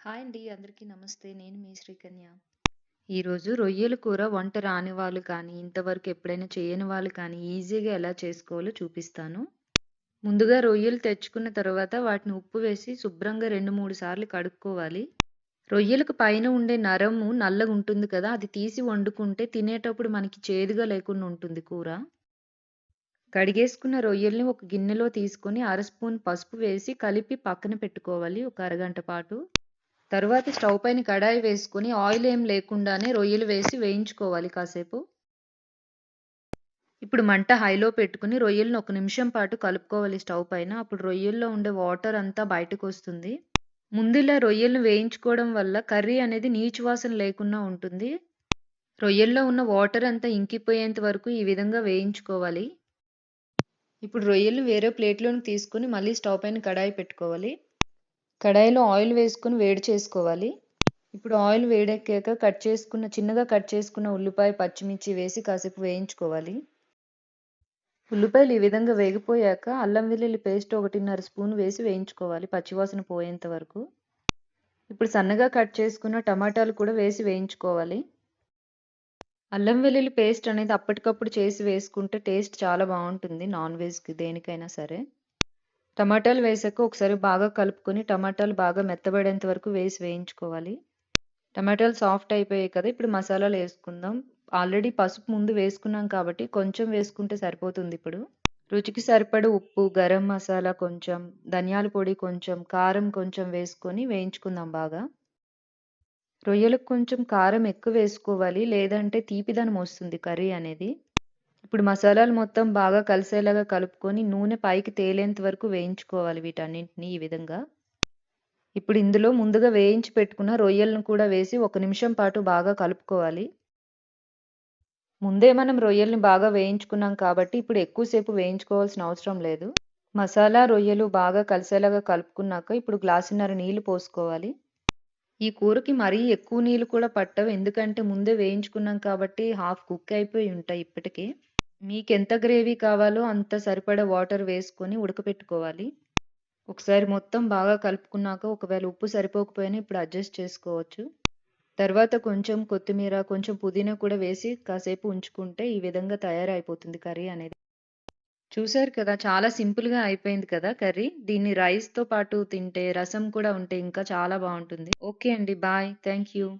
Hi అండి. అందరికీ నమస్తే. నేను మీ శ్రీకన్య. ఈరోజు రొయ్యల కూర వంట రాని వాళ్ళు కానీ, ఇంతవరకు ఎప్పుడైనా చేయని వాళ్ళు కానీ ఈజీగా ఎలా చేసుకోవాలో చూపిస్తాను. ముందుగా రొయ్యలు తెచ్చుకున్న తర్వాత వాటిని ఉప్పు వేసి శుభ్రంగా 2, 3 సార్లు కడుక్కోవాలి. రొయ్యలకు పైన ఉండే నరము నల్లగా ఉంటుంది కదా! అది తీసి వండుకుంటే తినేటప్పుడు మనకి చేదుగా లేకుండా ఉంటుంది కూర. కడిగేసుకున్న రొయ్యల్ని ఒక గిన్నెలో తీసుకొని అర స్పూన్ పసుపు వేసి కలిపి పక్కన పెట్టుకోవాలి ఒక అరగంట పాటు. తరువాత స్టవ్ పైన కడాయి వేసుకుని ఆయిల్ ఏం లేకుండానే రొయ్యలు వేసి వేయించుకోవాలి కాసేపు. ఇప్పుడు మంట హైలో పెట్టుకుని రొయ్యలను ఒక నిమిషం పాటు కలుపుకోవాలి స్టవ్ పైన. అప్పుడు రొయ్యల్లో ఉండే వాటర్ అంతా బయటకు వస్తుంది ముందులా రొయ్యలను వేయించుకోవడం వల్ల కర్రీ అనేది నీచు వాసన లేకుండా ఉంటుంది. రొయ్యల్లో ఉన్న వాటర్ అంతా ఇంకిపోయేంత వరకు ఈ విధంగా వేయించుకోవాలి. ఇప్పుడు రొయ్యలను వేరే ప్లేట్‌లోకి తీసుకొని మళ్ళీ స్టవ్ పైన కడాయి పెట్టుకోవాలి. కడాయిలో ఆయిల్ వేసుకొని వేడి చేసుకోవాలి. ఇప్పుడు ఆయిల్ వేడెక్కాక కట్ చేసుకున్న చిన్నగా కట్ చేసుకున్న ఉల్లిపాయ, పచ్చిమిర్చి వేసి కాసేపు వేయించుకోవాలి. ఉల్లిపాయలు ఈ విధంగా వేగిపోయాక అల్లం వెల్లుల్లి పేస్ట్ 1.5 స్పూన్ వేసి వేయించుకోవాలి పచ్చివాసన పోయేంత వరకు. ఇప్పుడు సన్నగా కట్ చేసుకున్న టమాటాలు కూడా వేసి వేయించుకోవాలి. అల్లం వెల్లుల్లి పేస్ట్ అనేది అప్పటికప్పుడు చేసి వేసుకుంటే టేస్ట్ చాలా బాగుంటుంది నాన్ వెజ్‌కి దేనికైనా సరే. టమాటాలు వేసాక ఒకసారి బాగా కలుపుకొని టమాటాలు బాగా మెత్తబడేంత వరకు వేసి వేయించుకోవాలి. టమాటాలు సాఫ్ట్ అయిపోయాయి కదా! ఇప్పుడు మసాలాలు వేసుకుందాం. ఆల్రెడీ పసుపు ముందు వేసుకున్నాం కాబట్టి కొంచెం వేసుకుంటే సరిపోతుంది ఇప్పుడు. రుచికి సరిపడ ఉప్పు, గరం మసాలా కొంచెం, ధనియాల పొడి కొంచెం, కారం కొంచెం వేసుకొని వేయించుకుందాం బాగా. రొయ్యలకు కొంచెం కారం ఎక్కువ వేసుకోవాలి. లేదంటే తీపిదనం వస్తుంది కర్రీ అనేది. ఇప్పుడు మసాలాలు మొత్తం బాగా కలిసేలాగా కలుపుకొని నూనె పైకి తేలేంత వరకు వేయించుకోవాలి వీటన్నింటిని ఈ విధంగా. ఇప్పుడు ఇందులో ముందుగా వేయించి పెట్టుకున్న రొయ్యలను కూడా వేసి ఒక నిమిషం పాటు బాగా కలుపుకోవాలి. ముందే మనం రొయ్యల్ని బాగా వేయించుకున్నాం కాబట్టి ఇప్పుడు ఎక్కువసేపు వేయించుకోవాల్సిన అవసరం లేదు. మసాలా, రొయ్యలు బాగా కలిసేలాగా కలుపుకున్నాక ఇప్పుడు గ్లాసున్నర నీళ్ళు పోసుకోవాలి. ఈ కూరకి మరీ ఎక్కువ నీళ్ళు కూడా పట్టవు. ఎందుకంటే ముందే వేయించుకున్నాం కాబట్టి హాఫ్ కుక్ అయిపోయి ఉంటాయి ఇప్పటికే. మీకెంత గ్రేవీ కావాలో అంత సరిపడా వాటర్ వేసుకొని ఉడకపెట్టుకోవాలి. ఒకసారి మొత్తం బాగా కలుపుకున్నాక ఒకవేళ ఉప్పు సరిపోకపోయినా ఇప్పుడు అడ్జస్ట్ చేసుకోవచ్చు. తర్వాత కొంచెం కొత్తిమీర, కొంచెం పుదీనా కూడా వేసి కాసేపు ఉంచుకుంటే ఈ విధంగా తయారైపోతుంది కర్రీ అనేది. చూశారు కదా! చాలా సింపుల్‌గా అయిపోయింది కదా కర్రీ. దీన్ని రైస్‌తో పాటు తింటే, రసం కూడా ఉంటే ఇంకా చాలా బాగుంటుంది ఓకే అండి. బాయ్. Thank you.